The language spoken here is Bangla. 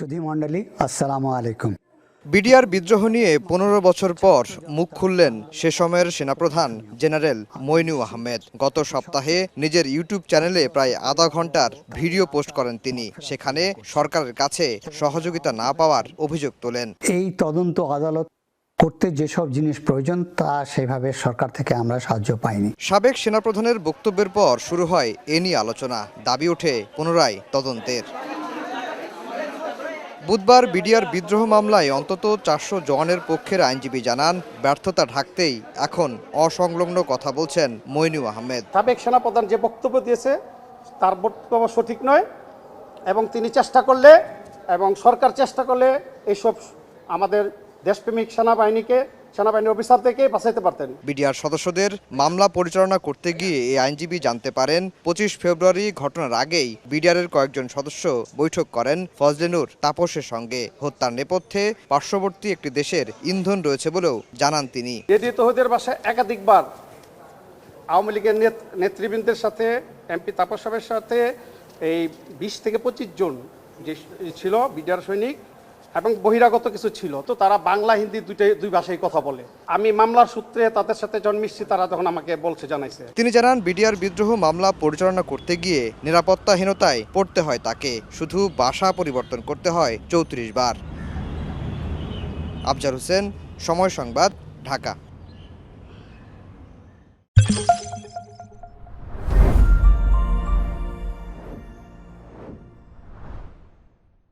সুধী মণ্ডলী আসসালামু আলাইকুম। বিডিআর বিদ্রোহ নিয়ে পনেরো বছর পর মুখ খুললেন সে সময়ের সেনাপ্রধান জেনারেল মইনু আহমেদ। গত সপ্তাহে নিজের ইউটিউব চ্যানেলে প্রায় আধা ঘণ্টার ভিডিও পোস্ট করেন তিনি। সেখানে সরকারের কাছে সহযোগিতা না পাওয়ার অভিযোগ তোলেন। এই তদন্ত আদালত করতে যেসব জিনিস প্রয়োজন তা সেভাবে সরকার থেকে আমরা সাহায্য পাইনি। সাবেক সেনাপ্রধানের বক্তব্যের পর শুরু হয় এ নিয়ে আলোচনা। দাবি ওঠে পুনরায় তদন্তের। বুধবার বিডিআর বিদ্রোহ মামলায় অন্তত চারশো জওয়ানের পক্ষের আইনজীবী জানান, ব্যর্থতা ঢাকতেই এখন অসংলগ্ন কথা বলছেন মইনু আহমেদ। সাবেক সেনাপ্রধান যে বক্তব্য দিয়েছে, তার বক্তব্য সঠিক নয় এবং তিনি চেষ্টা করলে এবং সরকার চেষ্টা করলে এইসব আমাদের দেশপ্রেমিক সেনাবাহিনীকে সেনাবাহিনীর অফিসার থেকে বাঁচাইতে পারতেন। বিডিআর সদস্যদের মামলা পরিচালনা করতে গিয়ে এই আইনজীবী জানতে পারেন পঁচিশ ফেব্রুয়ারি ঘটনার আগেই বিডিআরের কয়েকজন সদস্য বৈঠক করেন ফজলেনুর তাপসের সঙ্গে। হত্যার নেপথ্যে পার্শ্ববর্তী একটি দেশের ইন্ধন রয়েছে বলেও জানান তিনি। এডি তহুদের বাসায় একাধিকবার আওয়ামী লীগের নেত- নেতৃবৃন্দের সাথে এমপি তাপস সাহেবের সাথে এই বিশ থেকে পঁচিশ জন যে ছিল বিডিআর সৈনিক এবং বহিরাগত কিছু ছিল, তো তারা বাংলা, হিন্দি দুইটাই দুই ভাষায় কথা বলে। আমি মামলার সূত্রে তাদের সাথে জন্মিষ্ছি তারা যখন আমাকে বলছে, জানাইছে। তিনি জানান, বিডিআর বিদ্রোহ মামলা পরিচালনা করতে গিয়ে নিরাপত্তাহীনতায় পড়তে হয় তাকে। শুধু বাসা পরিবর্তন করতে হয় চৌত্রিশ বার। আফজার হোসেন, সময় সংবাদ, ঢাকা।